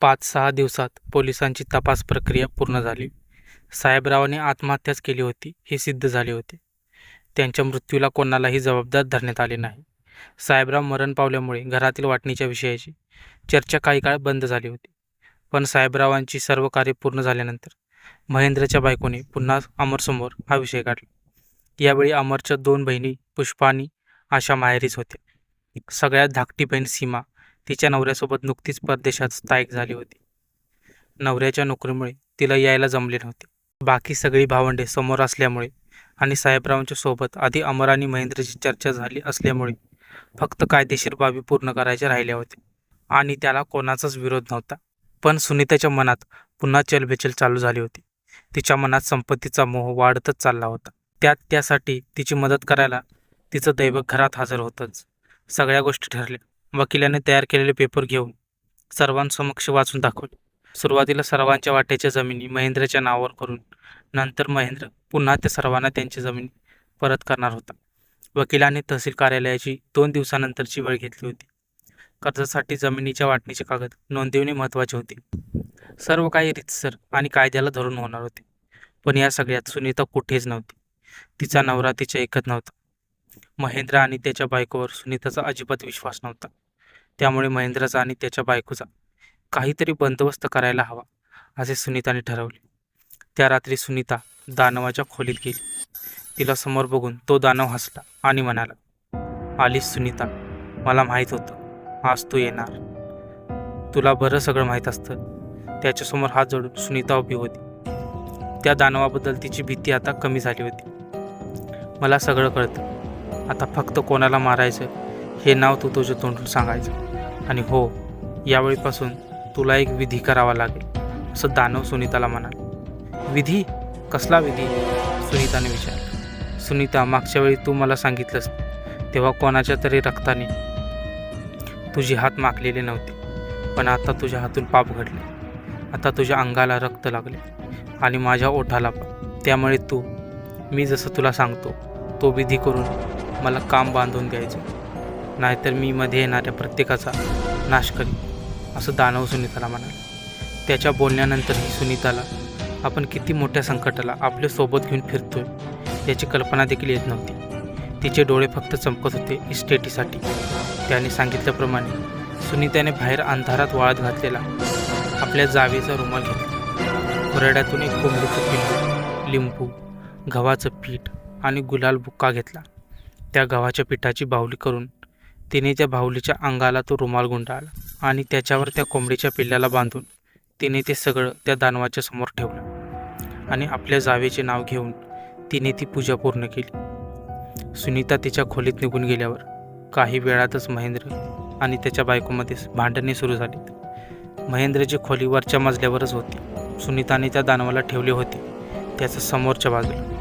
पाच सहा दिवसात पोलिसांची तपास प्रक्रिया पूर्ण झाली. साहेबरावाने आत्महत्याच केली होती हे सिद्ध झाले होते. त्यांच्या मृत्यूला कोणालाही जबाबदार धरण्यात आले नाही. साहेबराव मरण पावल्यामुळे घरातील वाटणीच्या विषयाची चर्चा काही काळ बंद झाली होती. पण साहेबरावांची सर्व कार्य पूर्ण झाल्यानंतर महेंद्रच्या बायकोने पुन्हा अमरसमोर हा विषय काढला यावेळी अमरच्या दोन बहिणी पुष्पा आणि आशा माहेरीच होत्या. सगळ्यात धाकटी बहीण सीमा तिच्या नवऱ्यासोबत नुकतीच परदेशात स्थायिक झाली होती. नवऱ्याच्या नोकरीमुळे तिला यायला जमले नव्हते. बाकी सगळी भावंडे समोर असल्यामुळे आणि साहेबरावांच्या सोबत आधी अमर आणि महेंद्रची चर्चा झाली असल्यामुळे फक्त कायदेशीर बाबी पूर्ण करायच्या राहिल्या होत्या. आणि त्याला कोणाचाच विरोध नव्हता. पण सुनीताच्या मनात पुन्हा चलबेचल चालू झाली होती. तिच्या मनात संपत्तीचा मोह वाढतच चालला होता. त्यात त्यासाठी तिची मदत करायला तिचं दैवक घरात हजर होतंच. सगळ्या गोष्टी ठरल्या. वकिलाने तयार केलेले पेपर घेऊन सर्वांसमक्ष वाचून दाखवले. सुरुवातीला सर्वांच्या वाट्याच्या जमिनी महेंद्रच्या नावावर करून नंतर महेंद्र पुन्हा त्या सर्वांना त्यांची जमीन परत करणार होता. वकिलाने तहसील कार्यालयाची दोन दिवसानंतरची वेळ घेतली होती. कर्जासाठी जमिनीच्या वाटणीचे कागद नोंदवणे महत्त्वाचे होते. सर्व काही रितसर आणि कायद्याला धरून होणार होते. पण या सगळ्यात सुनीता कुठेच नव्हती. तिचा नवरा तिच्या ऐकत नव्हता. महेंद्र आणि त्याच्या बायकोवर सुनीताचा अजिबात विश्वास नव्हता. त्यामुळे महेंद्राचा आणि त्याच्या बायकोचा काहीतरी बंदोबस्त करायला हवा असे सुनीताने ठरवले. त्या रात्री सुनीता दानवाच्या खोलीत गेली. तिला समोर बघून तो दानव हसला आणि म्हणाला आलीस सुनीता मला माहीत होतं आज तू येणार. तुला बरं सगळं माहीत असतं. त्याच्यासमोर हात जोडून सुनीता उभी होती. त्या दानवाबद्दल तिची भीती आता कमी झाली होती. मला सगळं कळतं. आता फक्त कोणाला मारायचं हे नाव तू तुझ्या तोंडून सांगायचं. आणि हो यावेळीपासून तुला एक विधी करावा लागेल असं दानव सुनीताला म्हणाल. विधी? कसला विधी? सुनीताने विचारलं. सुनीता मागच्या वेळी तू मला सांगितलंस तेव्हा कोणाच्या तरी रक्ताने तुझी हात माखलेले नव्हते पण आता तुझ्या हातून पाप घडले. आता तुझ्या अंगाला रक्त लागले आणि माझ्या ओठाला पण. त्यामुळे तू मी जसं तुला सांगतो तो विधी करून मला काम बांधून द्यायचं. नाहीतर मी मध्ये येणाऱ्या प्रत्येकाचा नाश करीन असं दानव सुनीताला म्हणाले. त्याच्या बोलण्यानंतरही सुनीताला आपण किती मोठ्या संकटाला आपल्यासोबत घेऊन फिरतोय याची कल्पना देखील येत नव्हती. तिचे डोळे फक्त चमकत होते इस्टेटीसाठी. त्याने सांगितल्याप्रमाणे सुनीताने बाहेर अंधारात वाळत घातलेला आपल्या जावेचा रुमाल घेतला. खुराड्यातून एक कोंबडीचं पिंड लिंबू गव्हाचं पीठ आणि गुलाल बुक्का घेतला. त्या गव्हाच्या पिठाची बाहुली करून तिने त्या बाहुलीच्या अंगाला तो रुमाल गुंडाळला आणि त्याच्यावर त्या कोंबडीच्या पिल्ल्याला बांधून तिने ते सगळं त्या दानवाच्या समोर ठेवलं. आणि आपल्या जावेचे नाव घेऊन तिने ती पूजा पूर्ण केली. सुनीता तिच्या खोलीत निघून गेल्यावर काही वेळातच महेंद्र आणि त्याच्या बायकोमध्ये भांडणे सुरू झाली महेंद्रची खोली वरच्या मजल्यावरच होती. सुनीताने त्या दानवाला ठेवले होते. त्याचं समोरच्या बाजूला.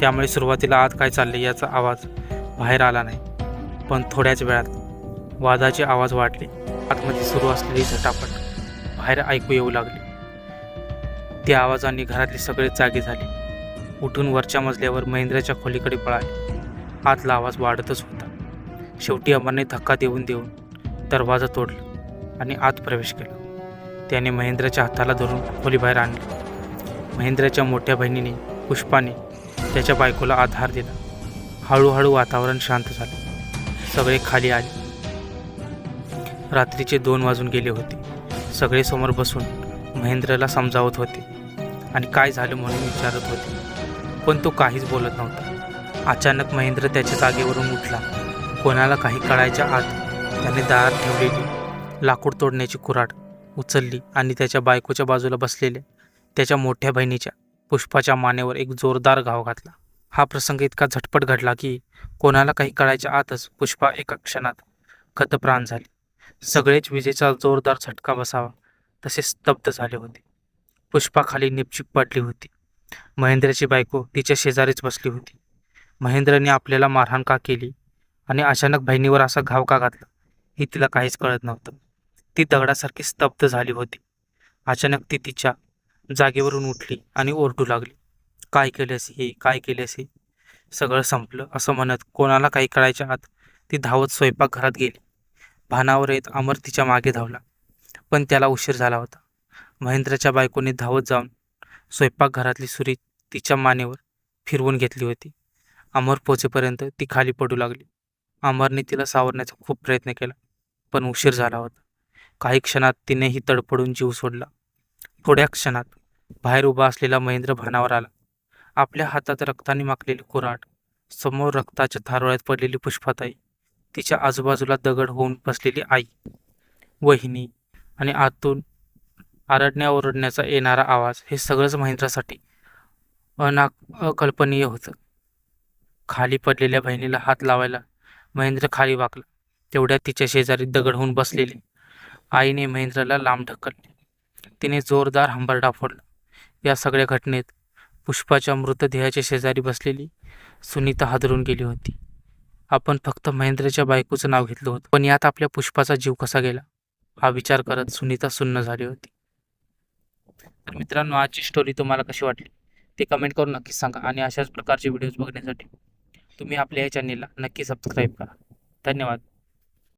त्यामुळे सुरुवातीला आत काय चालले याचा आवाज बाहेर आला नाही. पण थोड्याच वेळात वादाचे आवाज वाढले आतमध्ये सुरू असलेली झटापट बाहेर ऐकू येऊ लागली. त्या आवाजाने घरातले सगळे जागे झाले. उठून वरच्या मजल्यावर महेंद्राच्या खोलीकडे पळाले. आतला आवाज वाढतच होता. शेवटी अमरने धक्का देऊन देऊन दरवाजा तोडला आणि आत प्रवेश केला. त्याने महेंद्राच्या हाताला धरून खोलीबाहेर आणले. महेंद्राच्या मोठ्या बहिणीने पुष्पाने त्याच्या बायकोला आधार दिला. हळूहळू वातावरण शांत झाले. सगळे खाली आले. रात्रीचे दोन वाजून गेले होते. सगळे समोर बसून महेंद्रला समजावत होते आणि काय झालं म्हणून विचारत होते. पण तो काहीच बोलत नव्हता. अचानक महेंद्र त्याच्या जागेवरून उठला. कोणाला काही कळायच्या आत त्याने दारात ठेवलेली लाकूड तोडण्याची कुऱ्हाड उचलली आणि त्याच्या बायकोच्या बाजूला बसलेल्या त्याच्या मोठ्या बहिणीच्या पुष्पाच्या मानेवर एक जोरदार घाव घातला. हा प्रसंग इतका झटपट घडला की कोणाला काही कळायच्या आतच पुष्पा एका क्षणात खतप्राण झाली. सगळेच विजेचा जोरदार झटका बसावा तसे स्तब्ध झाले होते. पुष्पा खाली निपचिप पडली होती. महेंद्राची बायको तिच्या शेजारीच बसली होती. महेंद्रने आपल्याला मारहाण का केली आणि अचानक बहिणीवर असा घाव का घातला हे तिला काहीच कळत नव्हतं. ती दगडासारखी स्तब्ध झाली होती. अचानक ती तिच्या जागेवरून उठली आणि ओरडू लागली. काय केलेस हे काय केलेस हे? सगळं संपलं. असं म्हणत कोणाला काही कळायच्या आत ती धावत स्वयंपाकघरात गेली. भानावर येत अमर तिच्यामागे धावला. पण त्याला उशीर झाला होता. महेंद्रच्या बायकोने धावत जाऊन स्वयंपाकघरातली सुरी तिच्या मानेवर फिरवून घेतली होती. अमर पोचेपर्यंत ती खाली पडू लागली. अमरने तिला सावरण्याचा खूप प्रयत्न केला पण उशीर झाला होता. काही क्षणात तिनेही तडफडून जीव सोडला. थोड्या क्षणात बाहेर उभा असलेला महेंद्र भानावर आला. आपल्या हातात रक्ताने माखलेली कुऱ्हाड समोर रक्ताच्या थारोळ्यात पडलेली पुष्पाताई तिच्या आजूबाजूला दगड होऊन बसलेली आई वहिनी आणि आतून आरडण्या ओरडण्याचा येणारा आवाज हे सगळंच महेंद्रासाठी अना अकल्पनीय होतं. खाली पडलेल्या बहिणीला हात लावायला महेंद्र खाली वाकला. तेवढ्यात तिच्या शेजारी दगड होऊन बसलेले आईने महेंद्रला लांब ढकलले. तिने जोरदार हंबरडा फोडला. या सगळ्या घटनेत पुष्पाच्या मृतदेहाच्या शेजारी बसलेली सुनीता हादरून गेली होती. आपण फक्त महेंद्रच्या बायकोचं नाव घेतलं होतं. पण यात आपल्या पुष्पाचा जीव कसा गेला? हा विचार करत सुनीता सुन्न झाली होती. तर मित्रांनो आजची स्टोरी तुम्हाला कशी वाटली? ते कमेंट करून नक्कीच सांगा आणि अशाच प्रकारचे व्हिडिओज बघण्यासाठी तुम्ही आपल्या या चॅनेलला नक्की सबस्क्राईब करा. धन्यवाद.